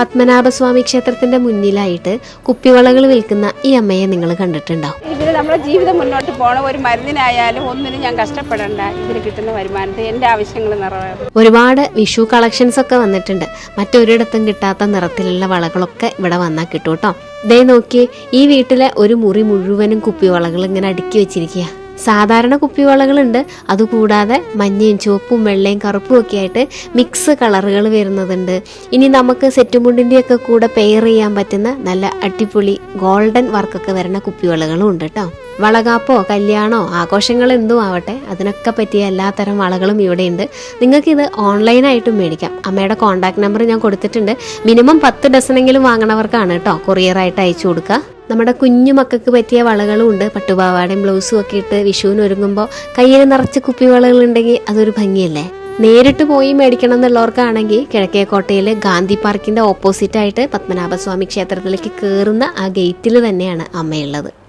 പത്മനാഭസ്വാമി ക്ഷേത്രത്തിന്റെ മുന്നിലായിട്ട് കുപ്പിവളകൾ വിൽക്കുന്ന ഈ അമ്മയെ നിങ്ങൾ കണ്ടിട്ടുണ്ടാവും. ഇതിന് നമ്മുടെ ജീവിതം മുന്നോട്ട് പോകണം ഒരു മരുന്നിനായാലും ഒന്നിനും ഞാൻ കഷ്ടപ്പെടണ്ട. ഇതിന് കിട്ടുന്ന വരുമാനത്തിൽ എന്റെ ആവശ്യങ്ങൾ നിറവേറും. ഒരുപാട് വിഷു കളക്ഷൻസ് ഒക്കെ വന്നിട്ടുണ്ട്. മറ്റൊരിടത്തും കിട്ടാത്ത നിറത്തിലുള്ള വളകളൊക്കെ ഇവിടെ വന്നാൽ കിട്ടും കേട്ടോ ദേ നോക്കിയേ ഈ വീട്ടിലെ ഒരു മുറി മുഴുവനും കുപ്പിവളകൾ ഇങ്ങനെ അടുക്കി വെച്ചിരിക്കുക സാധാരണ കുപ്പിവളകളുണ്ട്. അതുകൂടാതെ മഞ്ഞയും ചുവപ്പും വെള്ളയും കറുപ്പും ഒക്കെ ആയിട്ട് മിക്സ് കളറുകൾ വരുന്നതുണ്ട്. ഇനി നമുക്ക് സെറ്റുമുണ്ടിന്റെയൊക്കെ കൂടെ പെയർ ചെയ്യാൻ പറ്റുന്ന നല്ല അടിപൊളി ഗോൾഡൻ വർക്കൊക്കെ വരുന്ന കുപ്പിവളകളും ഉണ്ട് കേട്ടോ വളകാപ്പോ കല്യാണോ ആഘോഷങ്ങൾ എന്തും ആവട്ടെ അതിനൊക്കെ പറ്റിയ എല്ലാ എല്ലാത്തരം വളകളും ഇവിടെയുണ്ട് നിങ്ങൾക്കിത് ഓൺലൈനായിട്ടും മേടിക്കാം. അമ്മയുടെ കോൺടാക്ട് നമ്പർ ഞാൻ കൊടുത്തിട്ടുണ്ട്. മിനിമം പത്ത് ഡസനെങ്കിലും വാങ്ങണവർക്കാണ് കേട്ടോ കൊറിയറായിട്ട് അയച്ചു കൊടുക്കുക. നമ്മുടെ കുഞ്ഞു മക്കൾക്ക് പറ്റിയ വളകളും ഉണ്ട്. പട്ടുപാവാടയും ബ്ലൗസും ഒക്കെ ഇട്ട് വിഷുവിന് ഒരുങ്ങുമ്പോൾ കയ്യിൽ നിറച്ച് കുപ്പിവളകൾ ഉണ്ടെങ്കിൽ അതൊരു ഭംഗിയല്ലേ? നേരിട്ട് പോയി മേടിക്കണം എന്നുള്ളവർക്കാണെങ്കിൽ കിഴക്കേക്കോട്ടയിൽ ഗാന്ധി പാർക്കിന്റെ ഓപ്പോസിറ്റായിട്ട് പത്മനാഭസ്വാമി ക്ഷേത്രത്തിലേക്ക് കയറുന്ന ആ ഗേറ്റിൽ തന്നെയാണ് അമ്മയുള്ളത്.